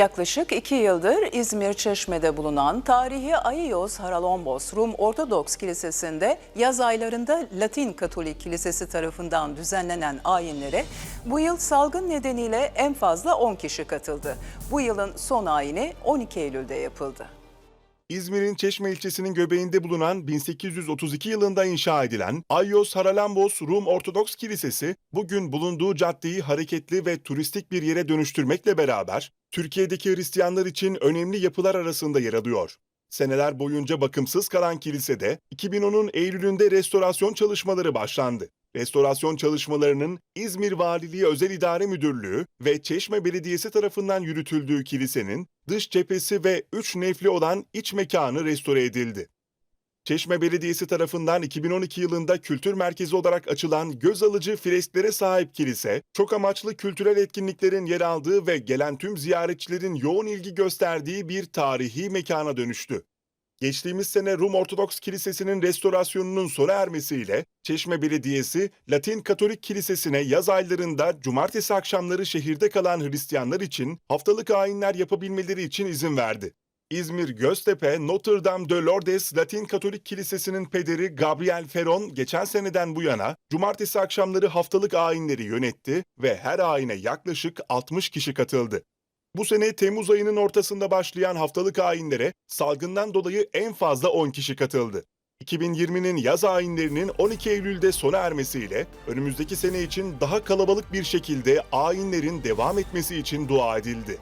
Yaklaşık iki yıldır İzmir Çeşme'de bulunan tarihi Aios Haralombos Rum Ortodoks Kilisesi'nde yaz aylarında Latin Katolik Kilisesi tarafından düzenlenen ayinlere bu yıl salgın nedeniyle en fazla 10 kişi katıldı. Bu yılın son ayini 12 Eylül'de yapıldı. İzmir'in Çeşme ilçesinin göbeğinde bulunan 1832 yılında inşa edilen Ayos Haralambos Rum Ortodoks Kilisesi bugün bulunduğu caddeyi hareketli ve turistik bir yere dönüştürmekle beraber Türkiye'deki Hristiyanlar için önemli yapılar arasında yer alıyor. Seneler boyunca bakımsız kalan kilisede 2010'un Eylül'ünde restorasyon çalışmaları başlandı. Restorasyon çalışmalarının İzmir Valiliği Özel İdare Müdürlüğü ve Çeşme Belediyesi tarafından yürütüldüğü kilisenin dış cephesi ve üç nefli olan iç mekanı restore edildi. Çeşme Belediyesi tarafından 2012 yılında kültür merkezi olarak açılan göz alıcı fresklere sahip kilise, çok amaçlı kültürel etkinliklerin yer aldığı ve gelen tüm ziyaretçilerin yoğun ilgi gösterdiği bir tarihi mekana dönüştü. Geçtiğimiz sene Rum Ortodoks Kilisesi'nin restorasyonunun sona ermesiyle Çeşme Belediyesi, Latin Katolik Kilisesi'ne yaz aylarında cumartesi akşamları şehirde kalan Hristiyanlar için haftalık ayinler yapabilmeleri için izin verdi. İzmir Göztepe Notre Dame de Lourdes Latin Katolik Kilisesi'nin pederi Gabriel Ferron geçen seneden bu yana cumartesi akşamları haftalık ayinleri yönetti ve her ayine yaklaşık 60 kişi katıldı. Bu sene Temmuz ayının ortasında başlayan haftalık ayinlere salgından dolayı en fazla 10 kişi katıldı. 2020'nin yaz ayinlerinin 12 Eylül'de sona ermesiyle önümüzdeki sene için daha kalabalık bir şekilde ayinlerin devam etmesi için dua edildi.